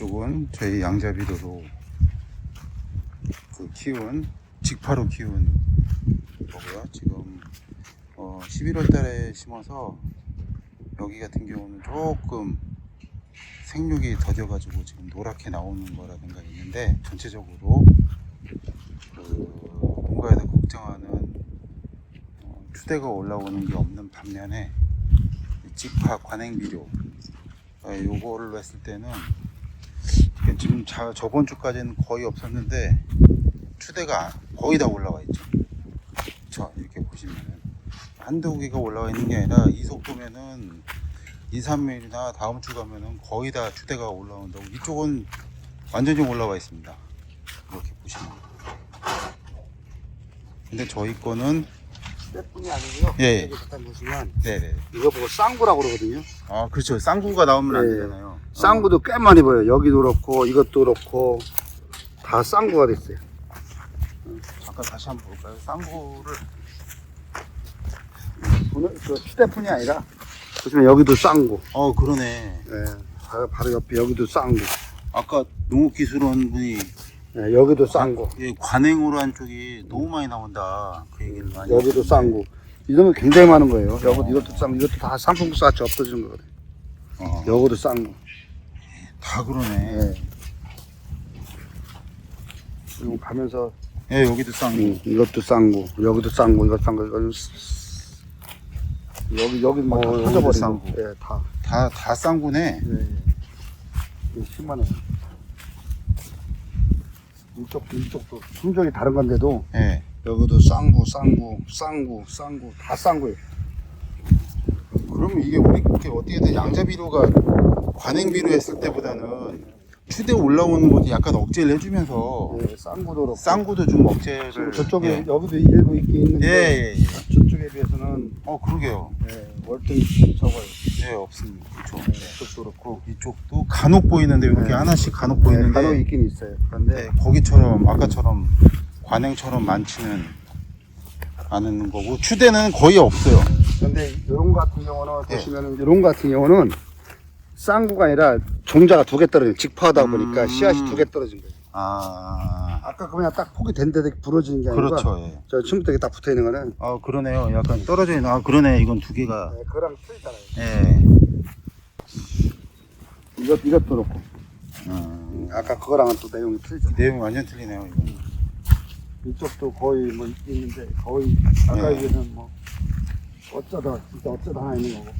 이쪽은 저희 양자비도로 그 키운 직파로 키운 거고요. 지금 어 11월 달에 심어서 여기 같은 경우는 조금 생육이 더뎌 가지고 지금 노랗게 나오는 거라든가 있는데 전체적으로 그 농가에서 걱정하는 어, 추대가 올라오는 게 없는 반면에 이 직파 관행 비료 어, 요거를 했을 때는 지금 자, 저번 주까지는 거의 없었는데 추대가 거의 다 올라와 있죠. 저 이렇게 보시면은 한두 개가 올라와 있는 게 아니라 이 속도면은 2, 3일이나 다음 주 가면은 거의 다 추대가 올라온다고 이쪽은 완전히 올라와 있습니다. 이렇게 보시면. 근데 저희 거는 때뿐이 아니고요. 예. 잠깐 보시면 네네. 이거 보고 쌍구라고 그러거든요. 아 그렇죠. 쌍구가 나오면 안 네. 되잖아요. 쌍구도 꽤 많이 보여요. 여기도 그렇고 이것도 그렇고 다 쌍구가 됐어요. 어, 잠깐 다시 한번 볼까요? 쌍구를 오늘 그 휴대폰이 아니라 보시면 여기도 쌍구. 어 그러네. 예. 바로, 바로 옆에 여기도 쌍구. 아까 농업기술원 분이 예, 여기도 쌍구. 예, 관행으로 한 쪽이 너무 많이 나온다. 그 얘기를 많이 여기도 하시는데. 쌍구. 이런 거 굉장히 많은 거예요. 여기 어. 이것도 쌍구. 이것도 다 상품국 같이 없어지는 거거든요. 어, 여기도 쌍구. 다 그러네. 예. 그리고 가면서 예, 여기도 쌍구. 음, 이것도 쌍구. 여기도 쌍구. 이거 쌍구. 이거 여기 여기 막 어, 여기도 터져버리고. 쌍구. 예, 다. 다, 다 쌍구네. 예, 예. 이거 심하네. 이쪽도 이쪽도 품종이 다른 건데도 예. 여기도 쌍구, 쌍구, 쌍구, 쌍구 다 쌍구예요. 그러면 이게 우리 이렇게 어떻게든 양자비료가 관행비료 했을 때보다는 추대 올라오는 것도 약간 억제를 해주면서 예, 쌍구도 그렇고. 쌍구도 좀 억제를. 저쪽에 예. 여기도 일부 있긴 예, 있는데 예, 예. 저쪽에 비해서는 어, 그러게요. 예, 월등히 적어요. 예, 없습니다. 그렇죠. 예, 이쪽도 그렇고. 이쪽도 간혹 보이는데 이렇게 네. 하나씩 간혹 예, 보이는데 간혹 있긴 있어요. 그런데 네, 거기처럼 아까처럼 관행처럼 많지는 않은 거고 추대는 거의 없어요. 이런 거 같은 경우는 예. 보시면은 이런 거 같은 경우는 쌍구가 아니라 종자가 두 개 떨어진 직파하다 보니까 음. 씨앗이 두 개 떨어진 거예요. 아, 아까 그냥 딱 폭이 된 데도 부러지는 게 아니라 그렇죠. 예. 저 침부대에 딱 붙어 있는 거는 아 그러네요. 약간 떨어져 있는. 아 그러네. 이건 두 개가. 네, 그거랑 틀리잖아요. 예. 이것 이것도 그렇고 음, 아까 그거랑은 또 내용이 틀리죠. 내용이 완전 틀리네요. 이건. 이쪽도 거의 뭐 있는데 거의 아까 네. 얘기는 뭐 어쩌다 진짜 어쩌다 하나 있는 거고